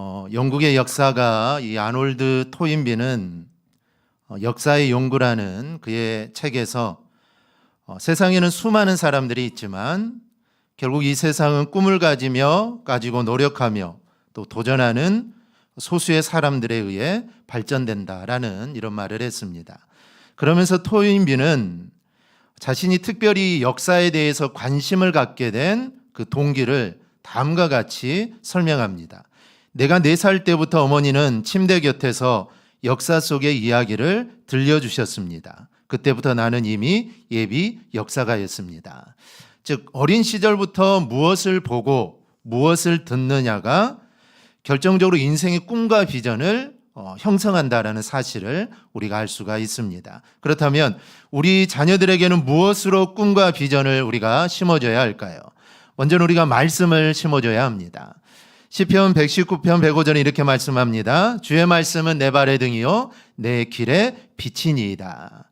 어, 영국의 역사가 이 아놀드 토인비는 어, 역사의 연구라는 그의 책에서 어, 세상에는 수많은 사람들이 있지만 결국 이 세상은 꿈을 가지며 가지고 노력하며 또 도전하는 소수의 사람들에 의해 발전된다라는 이런 말을 했습니다. 그러면서 토인비는 자신이 특별히 역사에 대해서 관심을 갖게 된 그 동기를 다음과 같이 설명합니다. 내가 네 살 때부터 어머니는 침대 곁에서 역사 속의 이야기를 들려주셨습니다. 그때부터 나는 이미 예비 역사가였습니다. 즉, 어린 시절부터 무엇을 보고 무엇을 듣느냐가 결정적으로 인생의 꿈과 비전을 어, 형성한다라는 사실을 우리가 알 수가 있습니다. 그렇다면 우리 자녀들에게는 무엇으로 꿈과 비전을 우리가 심어줘야 할까요? 먼저는 우리가 말씀을 심어줘야 합니다. 시편 119편 105절에 이렇게 말씀합니다. 주의 말씀은 내 발의 등이요 내 길의 빛이니이다.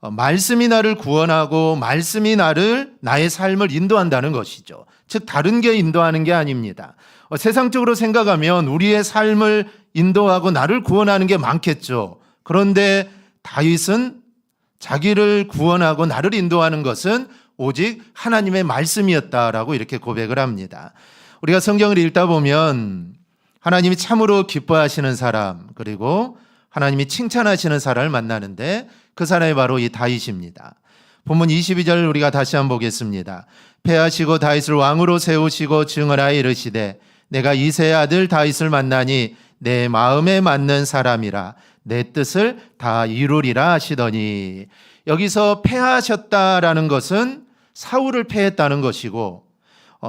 어, 말씀이 나를 구원하고 말씀이 나를 나의 삶을 인도한다는 것이죠. 즉 다른 게 인도하는 게 아닙니다. 어, 세상적으로 생각하면 우리의 삶을 인도하고 나를 구원하는 게 많겠죠. 그런데 다윗은 자기를 구원하고 나를 인도하는 것은 오직 하나님의 말씀이었다라고 이렇게 고백을 합니다. 우리가 성경을 읽다 보면 하나님이 참으로 기뻐하시는 사람 그리고 하나님이 칭찬하시는 사람을 만나는데 그 사람이 바로 이 다윗입니다. 본문 22절 우리가 다시 한번 보겠습니다. 패하시고 다윗을 왕으로 세우시고 증언하여 이르시되 내가 이세의 아들 다윗을 만나니 내 마음에 맞는 사람이라 내 뜻을 다 이루리라 하시더니 여기서 패하셨다라는 것은 사울을 패했다는 것이고 어,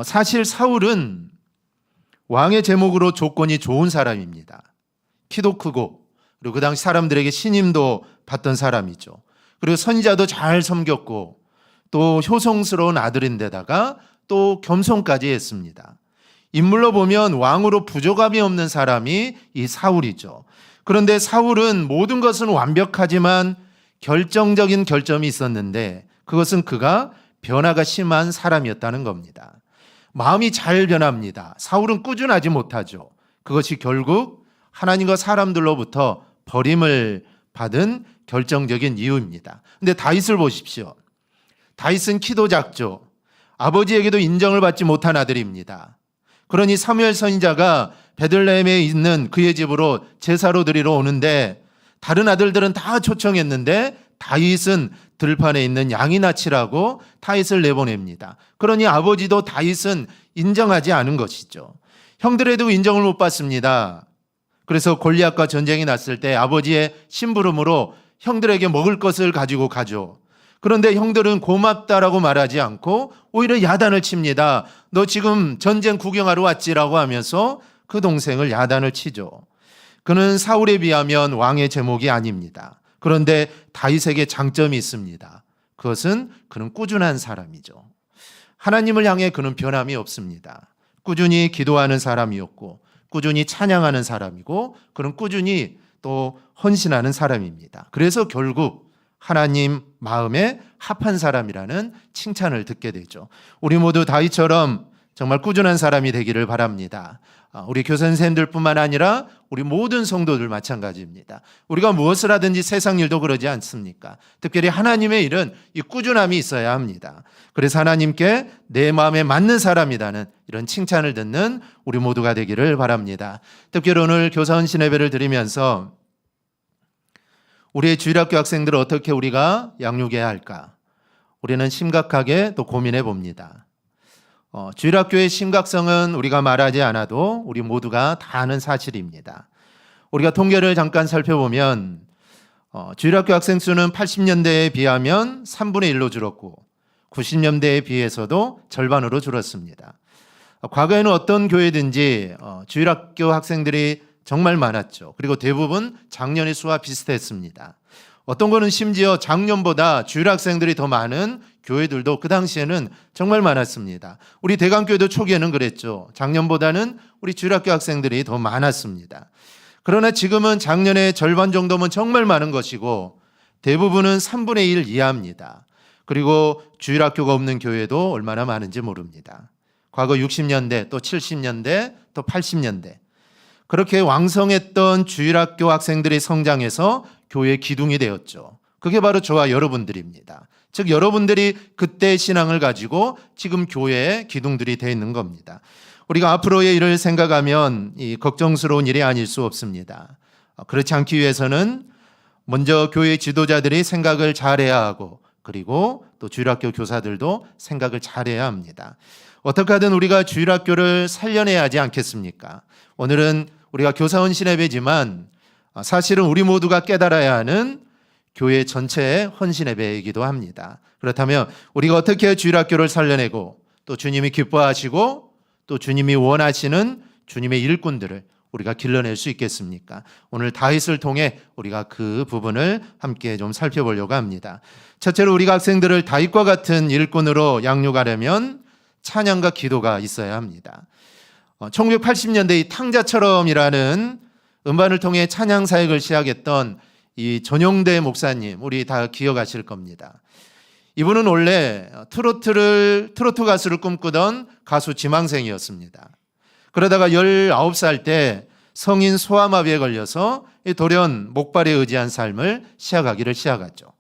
사실 사울은 왕의 제목으로 조건이 좋은 사람입니다. 키도 크고 그리고 그 당시 사람들에게 신임도 받던 사람이죠. 그리고 선지자도 잘 섬겼고 또 효성스러운 아들인데다가 또 겸손까지 했습니다. 인물로 보면 왕으로 부족함이 없는 사람이 이 사울이죠. 그런데 사울은 모든 것은 완벽하지만 결정적인 결점이 있었는데 그것은 그가 변화가 심한 사람이었다는 겁니다. 마음이 잘 변합니다. 사울은 꾸준하지 못하죠. 그것이 결국 하나님과 사람들로부터 버림을 받은 결정적인 이유입니다. 근데 다윗을 보십시오. 다윗은 키도 작죠. 아버지에게도 인정을 받지 못한 아들입니다. 그러니 사무엘 선지자가 베들레헴에 있는 그의 집으로 제사로 드리러 오는데 다른 아들들은 다 초청했는데 다윗은 들판에 있는 양이나 치라고 다윗을 내보냅니다. 그러니 아버지도 다윗은 인정하지 않은 것이죠. 형들에도 인정을 못 받습니다. 그래서 골리앗과 전쟁이 났을 때 아버지의 심부름으로 형들에게 먹을 것을 가지고 가죠. 그런데 형들은 고맙다라고 말하지 않고 오히려 야단을 칩니다. 너 지금 전쟁 구경하러 왔지라고 하면서 그 동생을 야단을 치죠. 그는 사울에 비하면 왕의 제목이 아닙니다. 그런데 다윗에게 장점이 있습니다. 그것은 그는 꾸준한 사람이죠. 하나님을 향해 그는 변함이 없습니다. 꾸준히 기도하는 사람이었고, 꾸준히 찬양하는 사람이고, 그는 꾸준히 또 헌신하는 사람입니다. 그래서 결국 하나님 마음에 합한 사람이라는 칭찬을 듣게 되죠. 우리 모두 다윗처럼 정말 꾸준한 사람이 되기를 바랍니다. 아, 우리 교사 선생님들뿐만 아니라 우리 모든 성도들 마찬가지입니다. 우리가 무엇을 하든지 세상 일도 그러지 않습니까? 특별히 하나님의 일은 이 꾸준함이 있어야 합니다. 그래서 하나님께 내 마음에 맞는 사람이라는 이런 칭찬을 듣는 우리 모두가 되기를 바랍니다. 특별히 오늘 교사 헌신 예배를 드리면서 우리의 주일학교 학생들을 어떻게 우리가 양육해야 할까? 우리는 심각하게 또 고민해 봅니다. 어, 주일학교의 심각성은 우리가 말하지 않아도 우리 모두가 다 아는 사실입니다. 우리가 통계를 잠깐 살펴보면 어, 주일학교 학생 수는 80년대에 비하면 3분의 1로 줄었고 90년대에 비해서도 절반으로 줄었습니다. 어, 과거에는 어떤 교회든지 어, 주일학교 학생들이 정말 많았죠. 그리고 대부분 작년의 수와 비슷했습니다. 어떤 거는 심지어 작년보다 주일학생들이 더 많은 교회들도 그 당시에는 정말 많았습니다. 우리 대강교회도 초기에는 그랬죠. 작년보다는 우리 주일학교 학생들이 더 많았습니다. 그러나 지금은 작년의 절반 정도면 정말 많은 것이고 대부분은 3분의 1 이하입니다. 그리고 주일학교가 없는 교회도 얼마나 많은지 모릅니다. 과거 60년대 또 70년대 또 80년대 그렇게 왕성했던 주일학교 학생들이 성장해서 교회 기둥이 되었죠. 그게 바로 저와 여러분들입니다. 즉 여러분들이 그때 신앙을 가지고 지금 교회의 기둥들이 되어 있는 겁니다. 우리가 앞으로의 일을 생각하면 이 걱정스러운 일이 아닐 수 없습니다. 어, 그렇지 않기 위해서는 먼저 교회 지도자들이 생각을 잘해야 하고 그리고 또 주일학교 교사들도 생각을 잘해야 합니다. 어떻게 하든 우리가 주일학교를 살려내야 하지 않겠습니까? 오늘은 우리가 교사원 신예배지만 아, 사실은 우리 모두가 깨달아야 하는 교회 전체의 헌신 예배이기도 합니다. 그렇다면 우리가 어떻게 주일학교를 살려내고 또 주님이 기뻐하시고 또 주님이 원하시는 주님의 일꾼들을 우리가 길러낼 수 있겠습니까? 오늘 다윗을 통해 우리가 그 부분을 함께 좀 살펴보려고 합니다. 첫째로 우리가 학생들을 다윗과 같은 일꾼으로 양육하려면 찬양과 기도가 있어야 합니다. 1980년대 이 탕자처럼이라는 음반을 통해 찬양 사역을 시작했던 이 전용대 목사님 우리 다 기억하실 겁니다. 이분은 원래 트로트를 트로트 가수를 꿈꾸던 가수 지망생이었습니다. 그러다가 19살 때 성인 소아마비에 걸려서 이 돌연 목발에 의지한 삶을 시작하기를 시작하죠.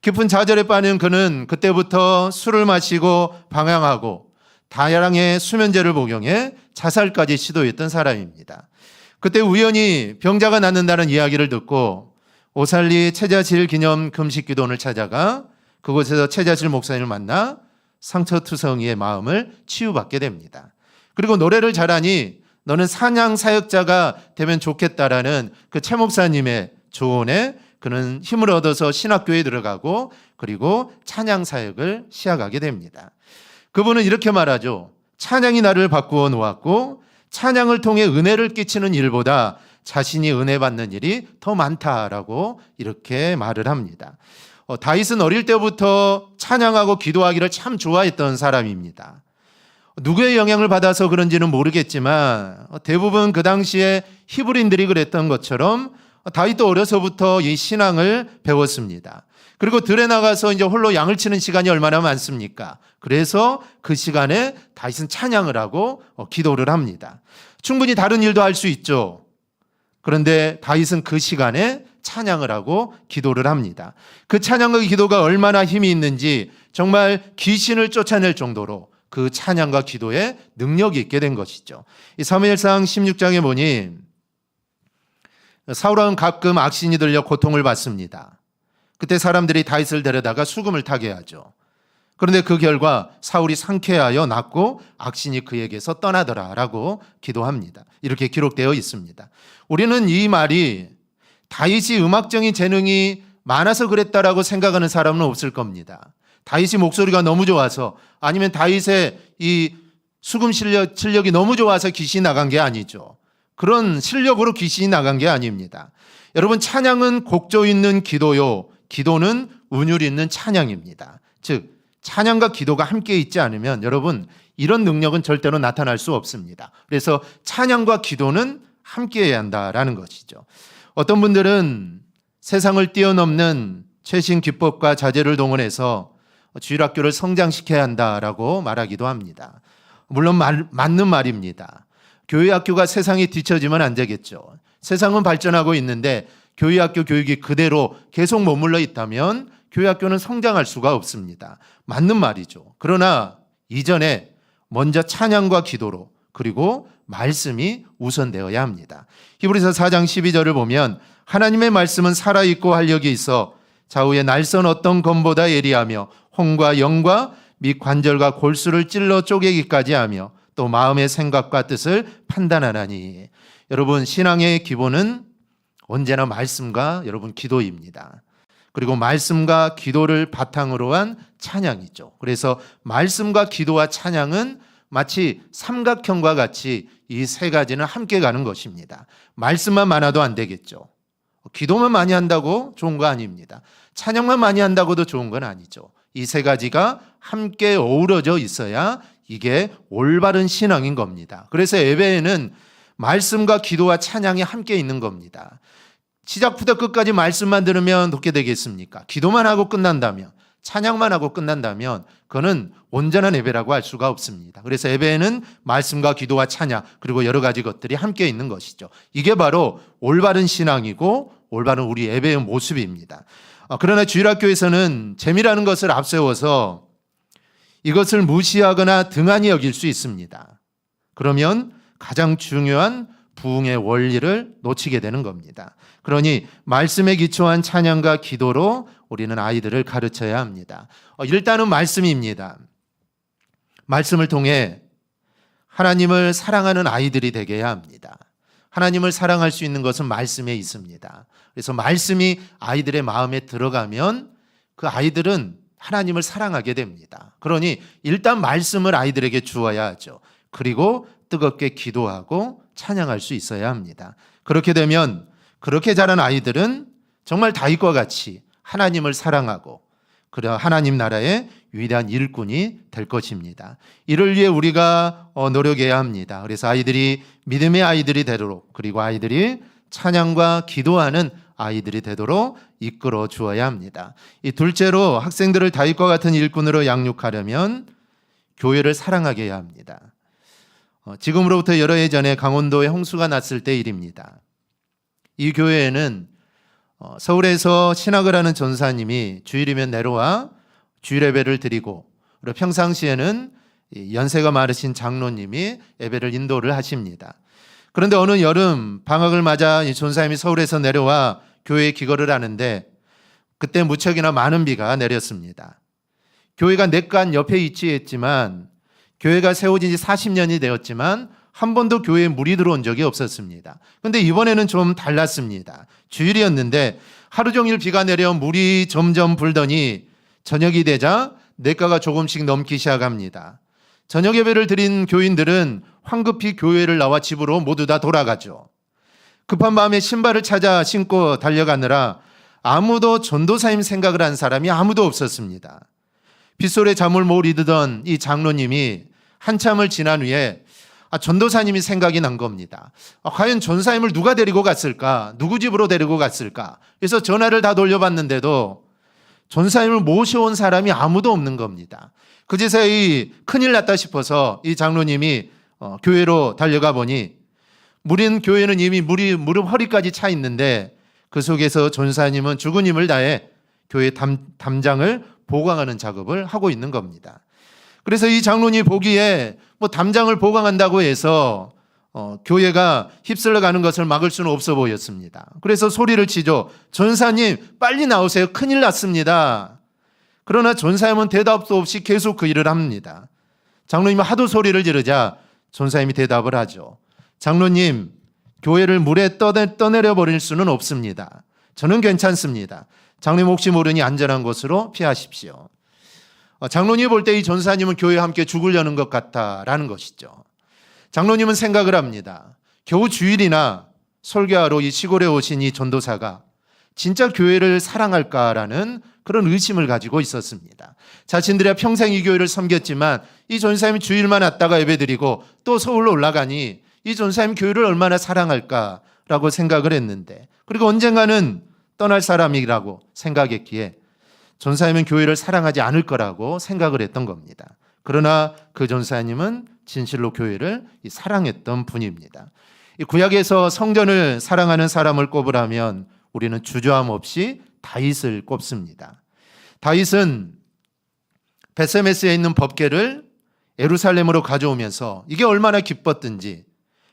깊은 좌절에 빠진 그는 그때부터 술을 마시고 방황하고 다양의 수면제를 복용해 자살까지 시도했던 사람입니다. 그때 우연히 병자가 낫는다는 이야기를 듣고 오살리 체자실 기념 금식 기도원을 찾아가 그곳에서 체자실 목사님을 만나 상처투성이의 마음을 치유받게 됩니다. 그리고 노래를 잘하니 너는 사냥 사역자가 되면 좋겠다라는 그 최 목사님의 조언에 그는 힘을 얻어서 신학교에 들어가고 그리고 찬양 사역을 시작하게 됩니다. 그분은 이렇게 말하죠. 찬양이 나를 바꾸어 놓았고 찬양을 통해 은혜를 끼치는 일보다 자신이 은혜 받는 일이 더 많다라고 이렇게 말을 합니다. 어, 다윗은 어릴 때부터 찬양하고 기도하기를 참 좋아했던 사람입니다. 누구의 영향을 받아서 그런지는 모르겠지만 어, 대부분 그 당시에 히브리인들이 그랬던 것처럼 다윗도 어려서부터 이 신앙을 배웠습니다. 그리고 들에 나가서 이제 홀로 양을 치는 시간이 얼마나 많습니까? 그래서 그 시간에 다윗은 찬양을 하고 어, 기도를 합니다. 충분히 다른 일도 할 수 있죠. 그런데 다윗은 그 시간에 찬양을 하고 기도를 합니다. 그 찬양과 기도가 얼마나 힘이 있는지 정말 귀신을 쫓아낼 정도로 그 찬양과 기도에 능력이 있게 된 것이죠. 이 사무엘상 16장에 보니 사울왕은 가끔 악신이 들려 고통을 받습니다. 그때 사람들이 다윗을 데려다가 수금을 타게 하죠. 그런데 그 결과 사울이 상쾌하여 낫고 악신이 그에게서 떠나더라라고 기도합니다. 이렇게 기록되어 있습니다. 우리는 이 말이 다윗이 음악적인 재능이 많아서 그랬다라고 생각하는 사람은 없을 겁니다. 다윗이 목소리가 너무 좋아서 아니면 다윗의 이 수금 실력, 실력이 너무 좋아서 귀신이 나간 게 아니죠. 그런 실력으로 귀신이 나간 게 아닙니다. 여러분 찬양은 곡조 있는 기도요. 기도는 운율 있는 찬양입니다. 즉 찬양과 기도가 함께 있지 않으면 여러분 이런 능력은 절대로 나타날 수 없습니다. 그래서 찬양과 기도는 함께 해야 한다라는 것이죠. 어떤 분들은 세상을 뛰어넘는 최신 기법과 자재를 동원해서 주일학교를 성장시켜야 한다라고 말하기도 합니다. 물론 말, 맞는 말입니다. 교회 학교가 세상에 뒤처지면 안 되겠죠. 세상은 발전하고 있는데 교회 학교 교육이 그대로 계속 머물러 있다면 교회 학교는 성장할 수가 없습니다. 맞는 말이죠. 그러나 이전에 먼저 찬양과 기도로 그리고 말씀이 우선되어야 합니다. 히브리서 4장 12절을 보면 하나님의 말씀은 살아있고 활력이 있어 좌우에 날선 어떤 검보다 예리하며 홍과 영과 및 관절과 골수를 찔러 쪼개기까지 하며 또 마음의 생각과 뜻을 판단하나니 여러분 신앙의 기본은 언제나 말씀과 여러분 기도입니다. 그리고 말씀과 기도를 바탕으로 한 찬양이죠. 그래서 말씀과 기도와 찬양은 마치 삼각형과 같이 이 세 가지는 함께 가는 것입니다. 말씀만 많아도 안 되겠죠. 기도만 많이 한다고 좋은 거 아닙니다. 찬양만 많이 한다고도 좋은 건 아니죠. 이 세 가지가 함께 어우러져 있어야 이게 올바른 신앙인 겁니다. 그래서 예배에는 말씀과 기도와 찬양이 함께 있는 겁니다. 시작부터 끝까지 말씀만 들으면 어떻게 되겠습니까? 기도만 하고 끝난다면 찬양만 하고 끝난다면 그거는 온전한 예배라고 할 수가 없습니다. 그래서 예배에는 말씀과 기도와 찬양 그리고 여러 가지 것들이 함께 있는 것이죠. 이게 바로 올바른 신앙이고 올바른 우리 예배의 모습입니다. 아, 그러나 주일학교에서는 재미라는 것을 앞세워서 이것을 무시하거나 등한히 여길 수 있습니다. 그러면 가장 중요한 부흥의 원리를 놓치게 되는 겁니다. 그러니 말씀에 기초한 찬양과 기도로 우리는 아이들을 가르쳐야 합니다. 어, 일단은 말씀입니다. 말씀을 통해 하나님을 사랑하는 아이들이 되게 해야 합니다. 하나님을 사랑할 수 있는 것은 말씀에 있습니다. 그래서 말씀이 아이들의 마음에 들어가면 그 아이들은 하나님을 사랑하게 됩니다. 그러니 일단 말씀을 아이들에게 주어야 하죠. 그리고 뜨겁게 기도하고 찬양할 수 있어야 합니다. 그렇게 되면 그렇게 자란 아이들은 정말 다윗과 같이 하나님을 사랑하고 그래 하나님 나라의 위대한 일꾼이 될 것입니다. 이를 위해 우리가 어, 노력해야 합니다. 그래서 아이들이 믿음의 아이들이 되도록 그리고 아이들이 찬양과 기도하는 아이들이 되도록 이끌어 주어야 합니다. 이 둘째로 학생들을 다윗과 같은 일꾼으로 양육하려면 교회를 사랑하게 해야 합니다. 어, 지금으로부터 여러 해 전에 강원도에 홍수가 났을 때 일입니다. 이 교회에는 어, 서울에서 신학을 하는 전사님이 주일이면 내려와 주일 예배를 드리고 그리고 평상시에는 이 연세가 많으신 장로님이 예배를 인도를 하십니다. 그런데 어느 여름 방학을 맞아 이 전사님이 서울에서 내려와 교회에 기거를 하는데 그때 무척이나 많은 비가 내렸습니다. 교회가 내간 옆에 위치했지만 교회가 세워진 지 40년이 되었지만 한 번도 교회에 물이 들어온 적이 없었습니다. 근데 이번에는 좀 달랐습니다. 주일이었는데 하루 종일 비가 내려 물이 점점 불더니 저녁이 되자 내가가 조금씩 넘기 시작합니다. 저녁 예배를 드린 교인들은 황급히 교회를 나와 집으로 모두 다 돌아가죠. 급한 마음에 신발을 찾아 신고 달려가느라 아무도 전도사님 생각을 한 사람이 아무도 없었습니다. 빗소리에 잠을 못 이루던 이 장로님이 한참을 지난 후에 아, 전도사님이 생각이 난 겁니다. 아, 과연 전사님을 누가 데리고 갔을까? 누구 집으로 데리고 갔을까? 그래서 전화를 다 돌려봤는데도 전사님을 모셔온 사람이 아무도 없는 겁니다. 그제서야 이 큰일 났다 싶어서 이 장로님이 어, 교회로 달려가 보니 물인 교회는 이미 물이 무릎 허리까지 차 있는데 그 속에서 전사님은 죽은 힘을 다해 교회 담, 담장을 보강하는 작업을 하고 있는 겁니다. 그래서 이 장로님 보기에 뭐 담장을 보강한다고 해서 어, 교회가 휩쓸려 가는 것을 막을 수는 없어 보였습니다. 그래서 소리를 치죠. 전사님, 빨리 나오세요. 큰일 났습니다. 그러나 전사님은 대답도 없이 계속 그 일을 합니다. 장로님이 하도 소리를 지르자 전사님이 대답을 하죠. 장로님, 교회를 물에 떠내, 떠내려 버릴 수는 없습니다. 저는 괜찮습니다. 장로님 혹시 모르니 안전한 곳으로 피하십시오. 어, 장로님이 볼 때 이 전사님은 교회와 함께 죽으려는 것 같다라는 것이죠. 장로님은 생각을 합니다. 겨우 주일이나 설교하러 이 시골에 오신 이 전도사가 진짜 교회를 사랑할까라는 그런 의심을 가지고 있었습니다. 자신들의 평생 이 교회를 섬겼지만 이 전사님이 주일만 왔다가 예배드리고 또 서울로 올라가니 이 전사님 교회를 얼마나 사랑할까라고 생각을 했는데 그리고 언젠가는 떠날 사람이라고 생각했기에 전사님은 교회를 사랑하지 않을 거라고 생각을 했던 겁니다. 그러나 그 전사님은 진실로 교회를 사랑했던 분입니다. 구약에서 성전을 사랑하는 사람을 꼽으라면 우리는 주저함 없이 다윗을 꼽습니다. 다윗은 베세메스에 있는 법궤를 예루살렘으로 가져오면서 이게 얼마나 기뻤든지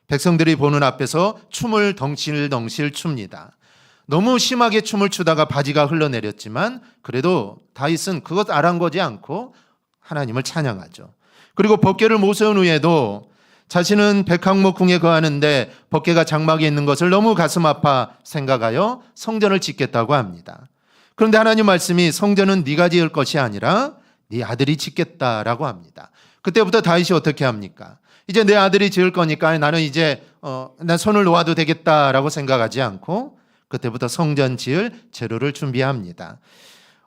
백성들이 보는 앞에서 춤을 덩실덩실 춥니다. 너무 심하게 춤을 추다가 바지가 흘러내렸지만 그래도 다윗은 그것 아랑거지 않고 하나님을 찬양하죠. 그리고 법궤를 모세운 후에도 자신은 백항목 궁에 거하는데 법궤가 장막에 있는 것을 너무 가슴 아파 생각하여 성전을 짓겠다고 합니다. 그런데 하나님 말씀이 성전은 네가 지을 것이 아니라 네 아들이 짓겠다라고 합니다. 그때부터 다윗이 어떻게 합니까? 이제 내 아들이 지을 거니까 나는 이제 어, 난 손을 놓아도 되겠다라고 생각하지 않고 그때부터 성전 지을 재료를 준비합니다.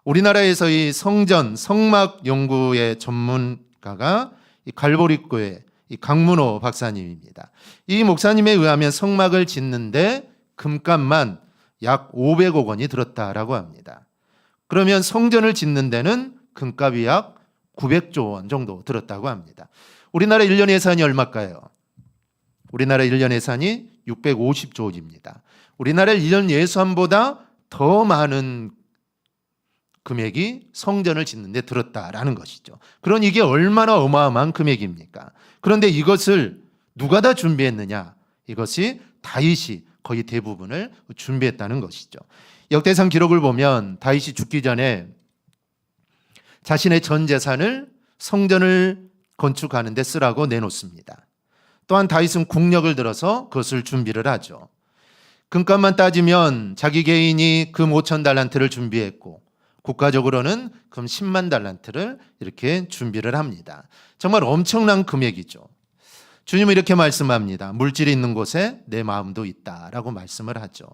우리나라에서 이 성전 성막 연구의 전문가가 이 갈보리교회 이 강문호 박사님입니다. 이 목사님에 의하면 성막을 짓는데 금값만 약 500억 원이 들었다라고 합니다. 그러면 성전을 짓는 데는 금값이 약 900조 원 정도 들었다고 합니다. 우리나라 1년 예산이 얼마일까요? 우리나라 1년 예산이 650조입니다. 우리나라 1년 예산보다 더 많은 금액이 성전을 짓는데 들었다라는 것이죠. 그런 이게 얼마나 어마어마한 금액입니까? 그런데 이것을 누가 다 준비했느냐? 이것이 다윗이 거의 대부분을 준비했다는 것이죠. 역대상 기록을 보면 다윗이 죽기 전에 자신의 전 재산을 성전을 건축하는 데 쓰라고 내놓습니다. 또한 다윗은 국력을 들어서 그것을 준비를 하죠. 금값만 따지면 자기 개인이 금 5천 달란트를 준비했고 국가적으로는 금 10만 달란트를 이렇게 준비를 합니다. 정말 엄청난 금액이죠. 주님은 이렇게 말씀합니다. 물질이 있는 곳에 내 마음도 있다라고 말씀을 하죠.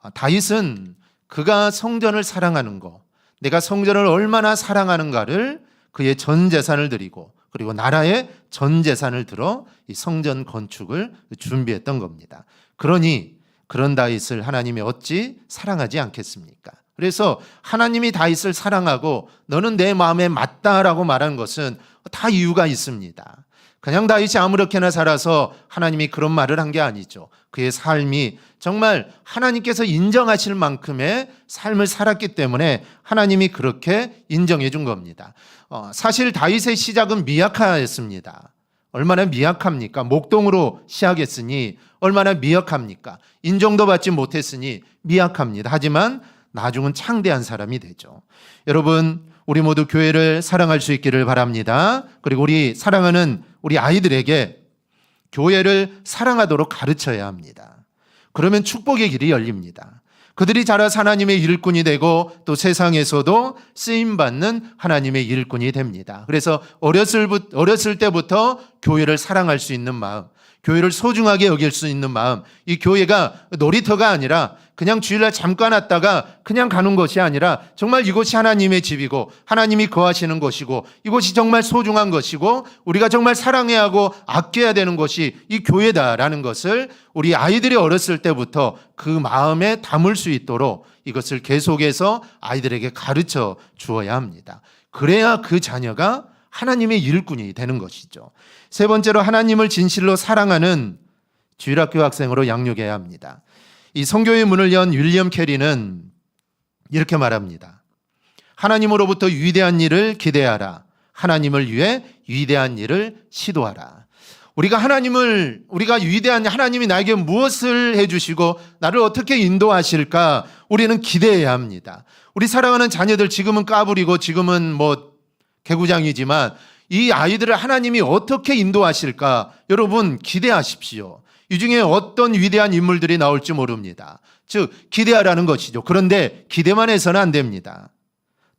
아, 다윗은 그가 성전을 사랑하는 거, 내가 성전을 얼마나 사랑하는가를 그의 전 재산을 드리고 그리고 나라의 전 재산을 들어 이 성전 건축을 준비했던 겁니다. 그러니 그런 다윗을 하나님이 어찌 사랑하지 않겠습니까? 그래서 하나님이 다윗을 사랑하고 너는 내 마음에 맞다라고 말한 것은 다 이유가 있습니다. 그냥 다윗이 아무렇게나 살아서 하나님이 그런 말을 한 게 아니죠. 그의 삶이 정말 하나님께서 인정하실 만큼의 삶을 살았기 때문에 하나님이 그렇게 인정해 준 겁니다. 어, 사실 다윗의 시작은 미약하였습니다. 얼마나 미약합니까? 목동으로 시작했으니 얼마나 미약합니까? 인정도 받지 못했으니 미약합니다. 하지만 나중은 창대한 사람이 되죠. 여러분, 우리 모두 교회를 사랑할 수 있기를 바랍니다. 그리고 우리 사랑하는 우리 아이들에게 교회를 사랑하도록 가르쳐야 합니다. 그러면 축복의 길이 열립니다. 그들이 자라서 하나님의 일꾼이 되고 또 세상에서도 쓰임 받는 하나님의 일꾼이 됩니다. 그래서 어렸을 어렸을 때부터 교회를 사랑할 수 있는 마음, 교회를 소중하게 여길 수 있는 마음, 이 교회가 놀이터가 아니라 그냥 주일날 잠깐 왔다가 그냥 가는 것이 아니라 정말 이곳이 하나님의 집이고 하나님이 거하시는 곳이고 이곳이 정말 소중한 것이고 우리가 정말 사랑해야 하고 아껴야 되는 것이 이 교회다라는 것을 우리 아이들이 어렸을 때부터 그 마음에 담을 수 있도록 이것을 계속해서 아이들에게 가르쳐 주어야 합니다. 그래야 그 자녀가 하나님의 일꾼이 되는 것이죠. 세 번째로 하나님을 진실로 사랑하는 주일학교 학생으로 양육해야 합니다. 이 성교의 문을 연 윌리엄 캐리는 이렇게 말합니다. 하나님으로부터 위대한 일을 기대하라. 하나님을 위해 위대한 일을 시도하라. 우리가 하나님을 우리가 위대한 하나님이 나에게 무엇을 해 주시고 나를 어떻게 인도하실까 우리는 기대해야 합니다. 우리 사랑하는 자녀들 지금은 까불이고 지금은 뭐 개구장이지만 이 아이들을 하나님이 어떻게 인도하실까 여러분 기대하십시오. 이 중에 어떤 위대한 인물들이 나올지 모릅니다. 즉, 기대하라는 것이죠. 그런데 기대만 해서는 안 됩니다.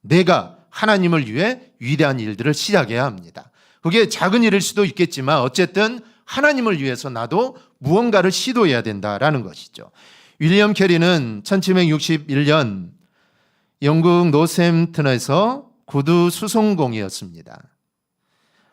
내가 하나님을 위해 위대한 일들을 시작해야 합니다. 그게 작은 일일 수도 있겠지만 어쨌든 하나님을 위해서 나도 무언가를 시도해야 된다라는 것이죠. 윌리엄 캐리는 1761년 영국 노샘튼에서 구두 수송공이었습니다.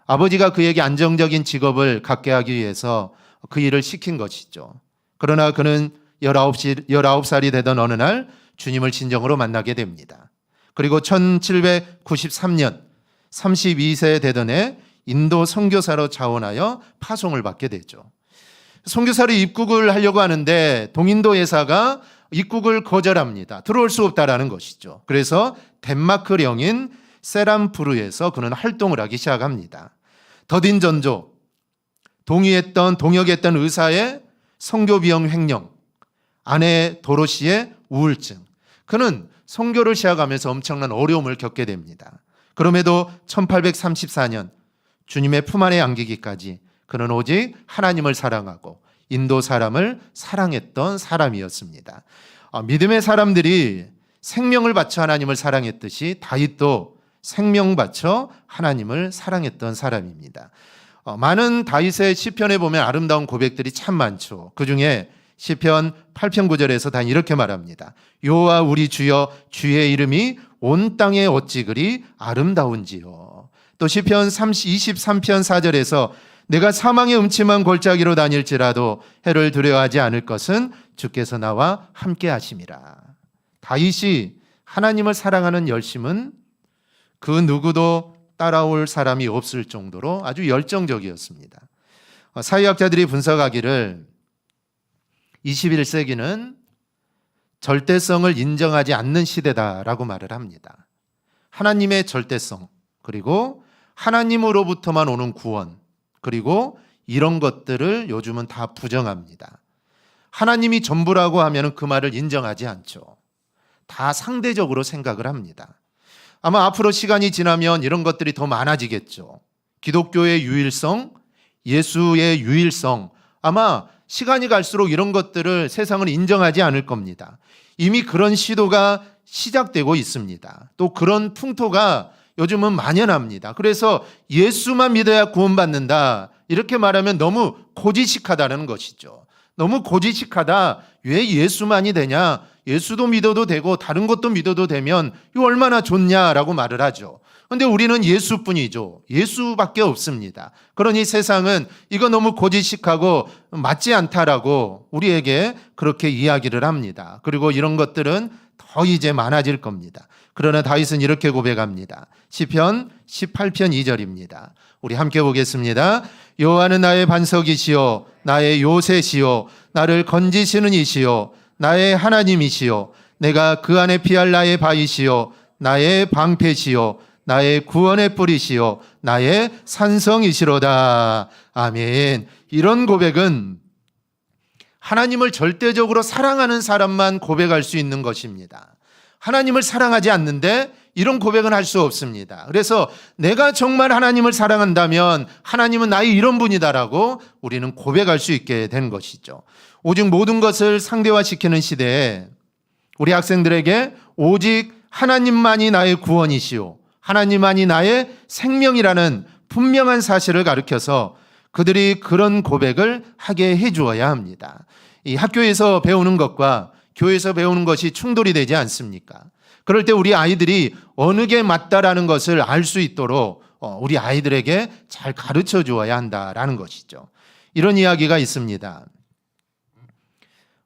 아버지가 그에게 안정적인 직업을 갖게 하기 위해서 그 일을 시킨 것이죠. 그러나 그는 19시, 19살이 되던 어느 날 주님을 진정으로 만나게 됩니다. 그리고 1793년 32세 되던 해 인도 선교사로 자원하여 파송을 받게 되죠. 선교사로 입국을 하려고 하는데 동인도 예사가 입국을 거절합니다. 들어올 수 없다라는 것이죠. 그래서 덴마크령인 세람푸르에서 그는 활동을 하기 시작합니다. 더딘 전조, 동의했던 동역했던 의사의 성교 비용 횡령, 아내 도로시의 우울증. 그는 성교를 시작하면서 엄청난 어려움을 겪게 됩니다. 그럼에도 1834년 주님의 품 안에 안기기까지 그는 오직 하나님을 사랑하고 인도 사람을 사랑했던 사람이었습니다. 아, 믿음의 사람들이 생명을 바쳐 하나님을 사랑했듯이 다윗도 생명 바쳐 하나님을 사랑했던 사람입니다. 어, 많은 다윗의 시편에 보면 아름다운 고백들이 참 많죠. 그 중에 시편 8편 9절에서 다 이렇게 말합니다. 여호와 우리 주여 주의 이름이 온 땅에 어찌 그리 아름다운지요. 또 시편 23편 4절에서 내가 사망의 음침한 골짜기로 다닐지라도 해를 두려워하지 않을 것은 주께서 나와 함께 하심이라. 다윗이 하나님을 사랑하는 열심은 그 누구도 따라올 사람이 없을 정도로 아주 열정적이었습니다. 어, 사회학자들이 분석하기를 21세기는 절대성을 인정하지 않는 시대다라고 말을 합니다. 하나님의 절대성, 그리고 하나님으로부터만 오는 구원, 그리고 이런 것들을 요즘은 다 부정합니다. 하나님이 전부라고 하면 그 말을 인정하지 않죠. 다 상대적으로 생각을 합니다. 아마 앞으로 시간이 지나면 이런 것들이 더 많아지겠죠. 기독교의 유일성, 예수의 유일성, 아마 시간이 갈수록 이런 것들을 세상은 인정하지 않을 겁니다. 이미 그런 시도가 시작되고 있습니다. 또 그런 풍토가 요즘은 만연합니다. 그래서 예수만 믿어야 구원받는다. 이렇게 말하면 너무 고지식하다는 것이죠. 너무 고지식하다. 왜 예수만이 되냐? 예수도 믿어도 되고 다른 것도 믿어도 되면 이거 얼마나 좋냐라고 말을 하죠. 근데 우리는 예수뿐이죠. 예수밖에 없습니다. 그러니 세상은 이거 너무 고지식하고 맞지 않다라고 우리에게 그렇게 이야기를 합니다. 그리고 이런 것들은 더 이제 많아질 겁니다. 그러나 다윗은 이렇게 고백합니다. 시편 18편 2절입니다. 우리 함께 보겠습니다. 여호와는 나의 반석이시요 나의 요새시요 나를 건지시는 이시요 나의 하나님이시요 내가 그 안에 피할 나의 바위시요 나의 방패시요 나의 구원의 뿌리시요 나의 산성이시로다. 아멘. 이런 고백은 하나님을 절대적으로 사랑하는 사람만 고백할 수 있는 것입니다. 하나님을 사랑하지 않는데 이런 고백은 할 수 없습니다. 그래서 내가 정말 하나님을 사랑한다면 하나님은 나의 이런 분이다라고 우리는 고백할 수 있게 된 것이죠. 오직 모든 것을 상대화시키는 시대에 우리 학생들에게 오직 하나님만이 나의 구원이시오. 하나님만이 나의 생명이라는 분명한 사실을 가르쳐서 그들이 그런 고백을 하게 해 주어야 합니다. 이 학교에서 배우는 것과 교회에서 배우는 것이 충돌이 되지 않습니까? 그럴 때 우리 아이들이 어느 게 맞다라는 것을 알 수 있도록 어, 우리 아이들에게 잘 가르쳐 주어야 한다라는 것이죠. 이런 이야기가 있습니다.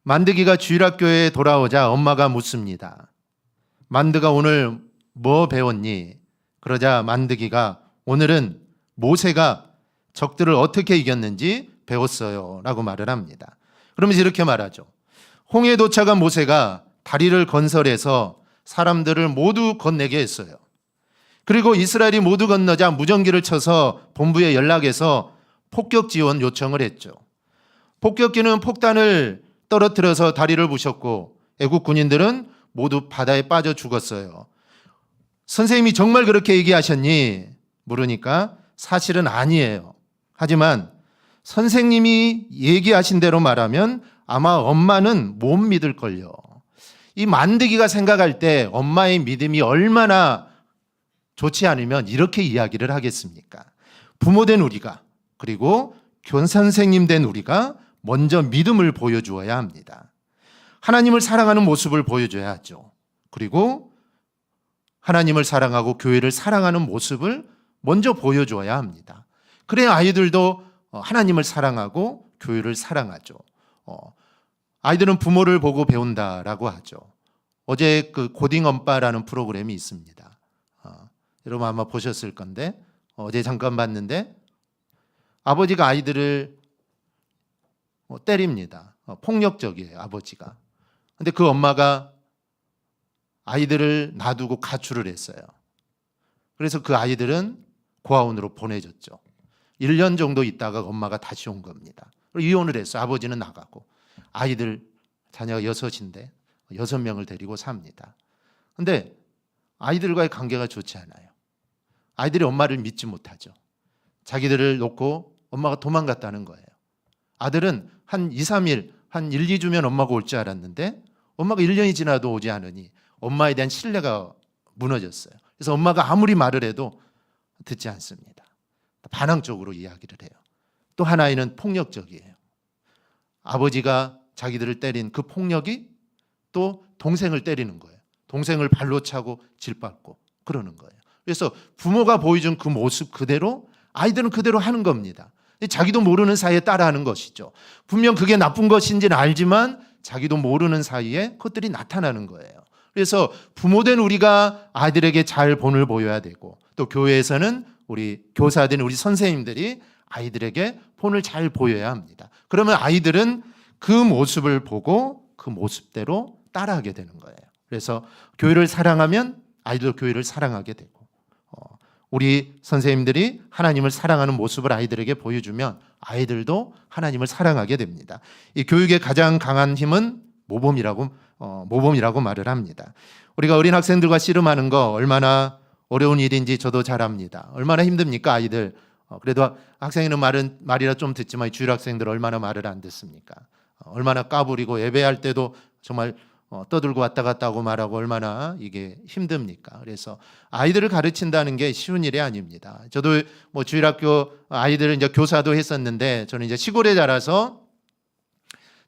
만드기가 주일학교에 돌아오자 엄마가 묻습니다. 만드가 오늘 뭐 배웠니? 그러자 만드기가 오늘은 모세가 적들을 어떻게 이겼는지 배웠어요. 라고 말을 합니다. 그러면서 이렇게 말하죠. 홍해 도착한 모세가 다리를 건설해서 사람들을 모두 건네게 했어요. 그리고 이스라엘이 모두 건너자 무전기를 쳐서 본부에 연락해서 폭격 지원 요청을 했죠. 폭격기는 폭탄을 떨어뜨려서 다리를 부셨고 애국 군인들은 모두 바다에 빠져 죽었어요. 선생님이 정말 그렇게 얘기하셨니? 물으니까 사실은 아니에요. 하지만 선생님이 얘기하신 대로 말하면 아마 엄마는 못 믿을걸요. 이 만드기가 생각할 때 엄마의 믿음이 얼마나 좋지 않으면 이렇게 이야기를 하겠습니까? 부모된 우리가 그리고 교원 선생님 된 우리가 먼저 믿음을 보여주어야 합니다. 하나님을 사랑하는 모습을 보여줘야 하죠. 그리고 하나님을 사랑하고 교회를 사랑하는 모습을 먼저 보여줘야 합니다. 그래야 아이들도 어, 하나님을 사랑하고 교회를 사랑하죠. 어, 아이들은 부모를 보고 배운다라고 하죠. 어제 그 고딩 엄빠라는 프로그램이 있습니다. 어, 여러분 아마 보셨을 건데 어제 잠깐 봤는데 아버지가 아이들을 어, 때립니다. 어, 폭력적이에요 아버지가. 근데 그 엄마가 아이들을 놔두고 가출을 했어요. 그래서 그 아이들은 고아원으로 보내졌죠. 1년 정도 있다가 엄마가 다시 온 겁니다. 이혼을 했어요. 아버지는 나가고. 아이들 자녀가 여섯인데 여섯 명을 데리고 삽니다. 근데 아이들과의 관계가 좋지 않아요. 아이들이 엄마를 믿지 못하죠. 자기들을 놓고 엄마가 도망갔다는 거예요. 아들은 한 2, 3일, 한 1, 2주면 엄마가 올 줄 알았는데 엄마가 1년이 지나도 오지 않으니 엄마에 대한 신뢰가 무너졌어요. 그래서 엄마가 아무리 말을 해도 듣지 않습니다. 반항적으로 이야기를 해요. 또 하나는 폭력적이에요. 아버지가 자기들을 때린 그 폭력이 또 동생을 때리는 거예요. 동생을 발로 차고 질받고 그러는 거예요. 그래서 부모가 보여준 그 모습 그대로 아이들은 그대로 하는 겁니다. 자기도 모르는 사이에 따라하는 것이죠. 분명 그게 나쁜 것인지는 알지만 자기도 모르는 사이에 그것들이 나타나는 거예요. 그래서 부모된 우리가 아이들에게 잘 본을 보여야 되고 또 교회에서는 우리 교사들, 우리 선생님들이 아이들에게 본을 잘 보여야 합니다. 그러면 아이들은 그 모습을 보고 그 모습대로 따라하게 되는 거예요. 그래서 교회를 사랑하면 아이들도 교회를 사랑하게 되고 어, 우리 선생님들이 하나님을 사랑하는 모습을 아이들에게 보여주면 아이들도 하나님을 사랑하게 됩니다. 이 교육의 가장 강한 힘은 모범이라고 어, 모범이라고 말을 합니다. 우리가 어린 학생들과 씨름하는 거 얼마나 어려운 일인지 저도 잘 압니다. 얼마나 힘듭니까 아이들? 어, 그래도 학생이는 말은 말이라 좀 듣지만 이 주일 학생들 얼마나 말을 안 듣습니까? 어, 얼마나 까부리고 예배할 때도 정말 어, 떠들고 왔다 갔다 하고 말하고 얼마나 이게 힘듭니까? 그래서 아이들을 가르친다는 게 쉬운 일이 아닙니다. 저도 뭐 주일학교 아이들을 이제 교사도 했었는데 저는 이제 시골에 자라서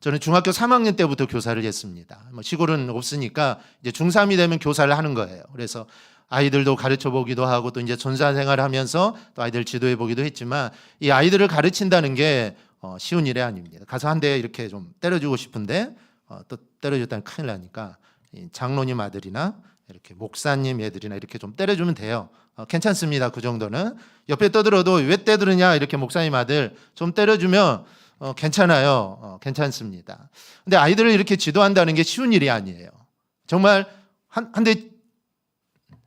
저는 중학교 3학년 때부터 교사를 했습니다. 뭐 시골은 없으니까 이제 중3이 되면 교사를 하는 거예요. 그래서 아이들도 가르쳐 보기도 하고 또 이제 전사 생활을 하면서 또 아이들 지도해 보기도 했지만 이 아이들을 가르친다는 게 어, 쉬운 일이 아닙니다. 가서 한 대 이렇게 좀 때려주고 싶은데 어, 또 때려줬다면 큰일 나니까 이 장로님 아들이나 이렇게 목사님 애들이나 이렇게 좀 때려주면 돼요. 어, 괜찮습니다. 그 정도는 옆에 떠들어도 왜 때리느냐 이렇게 목사님 아들 좀 때려주면 어, 괜찮아요. 어, 괜찮습니다. 근데 아이들을 이렇게 지도한다는 게 쉬운 일이 아니에요. 정말 한, 한대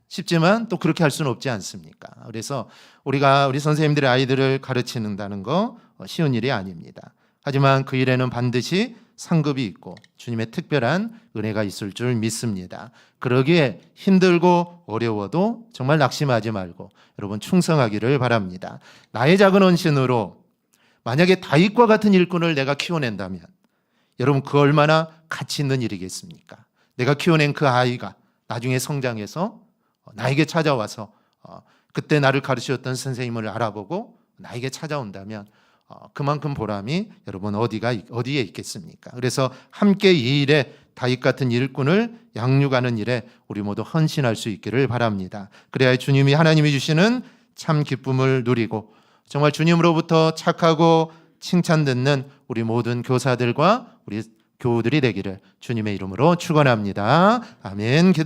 쉽지만 또 그렇게 할 수는 없지 않습니까? 그래서 우리가 우리 선생님들의 아이들을 가르치는다는 거 어, 쉬운 일이 아닙니다. 하지만 그 일에는 반드시 상급이 있고 주님의 특별한 은혜가 있을 줄 믿습니다. 그러기에 힘들고 어려워도 정말 낙심하지 말고 여러분 충성하기를 바랍니다. 나의 작은 헌신으로 만약에 다윗과 같은 일꾼을 내가 키워낸다면 여러분 그 얼마나 가치 있는 일이겠습니까? 내가 키워낸 그 아이가 나중에 성장해서 나에게 찾아와서 어, 그때 나를 가르치셨던 선생님을 알아보고 나에게 찾아온다면 어, 그만큼 보람이 여러분 어디가 어디에 있겠습니까? 그래서 함께 이 일에 다윗 같은 일꾼을 양육하는 일에 우리 모두 헌신할 수 있기를 바랍니다. 그래야 주님이 하나님이 주시는 참 기쁨을 누리고 정말 주님으로부터 착하고 칭찬 듣는 우리 모든 교사들과 우리 교우들이 되기를 주님의 이름으로 축원합니다. 아멘.